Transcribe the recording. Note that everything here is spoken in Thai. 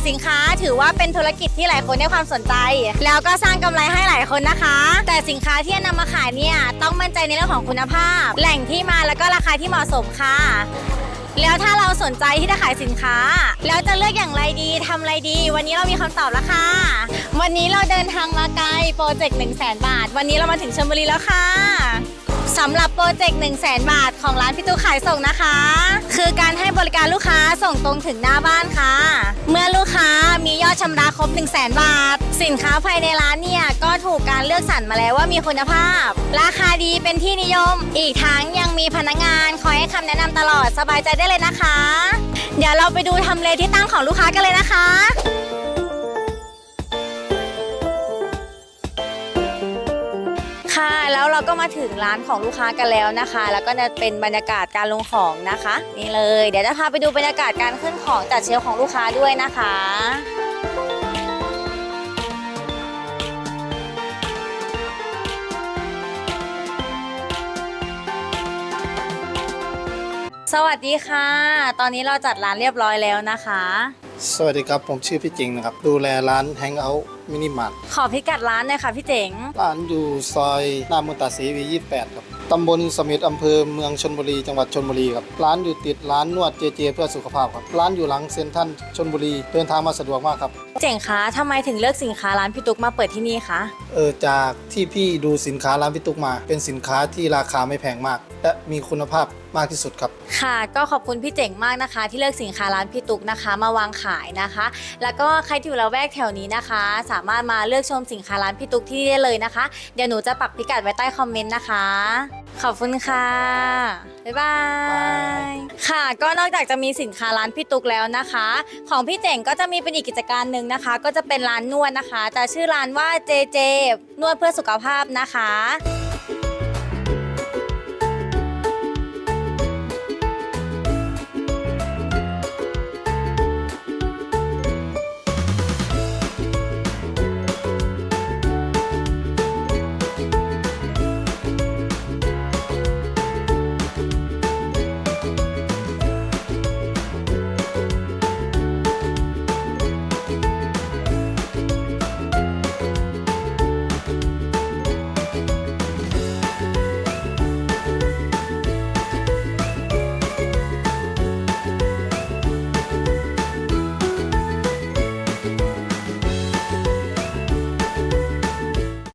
ายสินค้าถือว่าเป็นธุรกิจที่หลายคนให้ความสนใจ แล้วก็สร้างกำไรให้หลายคนนะคะ แต่สินค้าที่จะนำมาขายเนี่ยต้องมั่นใจในเรื่องของคุณภาพ แหล่งที่มาแล้วก็ราคาที่เหมาะสมค่ะแล้วถ้าเราสนใจที่จะขายสินค้า แล้วจะเลือกอย่างไรดีทำอะไรดี วันนี้เรามีคำตอบแล้วค่ะ วันนี้เราเดินทางมาไกลโปรเจกต์1 0 0 0 0แบาท วันนี้เรามาถึงชลบุรีแล้วค่ะสำหรับโปรเจกต์1 0 0 0 0แบาทของร้านพี่ตู้ขายส่งนะคะ คือการให้บริการลูกค้าส่งตรงถึงหน้าบ้านค่ะ ชำระครบ 1 0 0 0 0แบาท สินค้าภายในร้านเนี่ย ก็ถูกการเลือกสรรมาแล้วว่ามีคุณภาพ ราคาดีเป็นที่นิยม อีกทั้งยังมีพนักงานคอยให้คำแนะนำตลอดสบายใจได้เลยนะคะ เดี๋ยวเราไปดูทำเลที่ตั้งของลูกค้ากันเลยนะคะค่ะแล้วเราก็มาถึงร้านของลูกค้ากันแล้วนะคะ แล้วก็จะเป็นบรรยากาศการลงของนะคะ นี่เลย เดี๋ยวจะพาไปดูบรรยากาศการขึ้นของจัดเชลของลูกค้าด้วยนะคะ สวัสดีค่ะ ตอนนี้เราจัดร้านเรียบร้อยแล้วนะคะ สวัสดีครับ ผมชื่อพี่จริงนะครับ ดูแลร้านแฮงเอาท์มินิมาร์ทขอพิกัดร้านหน่อยค่ะพี่เจ๋ง ร้านอยู่ซอยหน้ามุนตาศรีวี28 ครับ ตำบลสมิทอำเภอเมืองชนบุรี จังหวัดชนบุรีครับ ร้านอยู่ติดร้านนวดเจเจเพื่อสุขภาพครับ ร้านอยู่หลังเซ็นทรัลชนบุรี เดินทางมาสะดวกมากครับ เจ๋งคะทำไมถึงเลือกสินค้าร้านพี่ตุ๊กมาเปิดที่นี่คะ เออจากที่พี่ดูสินค้าร้านพี่ตุ๊กมา เป็นสินค้าที่ราคาไม่แพงมาก และมีคุณภาพมากที่สุดครับ ค่ะ ก็ขอบคุณพี่เจ๋งมากนะคะ ที่เลือกสินค้าร้านพี่ตุ๊กนะคะ มาวางขายนะคะ แล้วก็ใครที่อยู่ละแวกแถวนี้นะคะ สามารถมาเลือกชมสินค้าร้านพี่ตุ๊กที่นี่ได้เลยนะคะ เดี๋ยวหนูจะปักพิกัดไว้ใต้คอมเมนต์นะคะ ขอบคุณค่ะ บ๊ายบาย ค่ะ ก็นอกจากจะมีสินค้าร้านพี่ตุ๊กแล้วนะคะ ของพี่เจ๋งก็จะมีเป็นอีกกิจการหนึ่งนะคะ ก็จะเป็นร้านนวดนะคะ จะชื่อร้านว่าเจเจนวดเพื่อสุขภาพนะคะ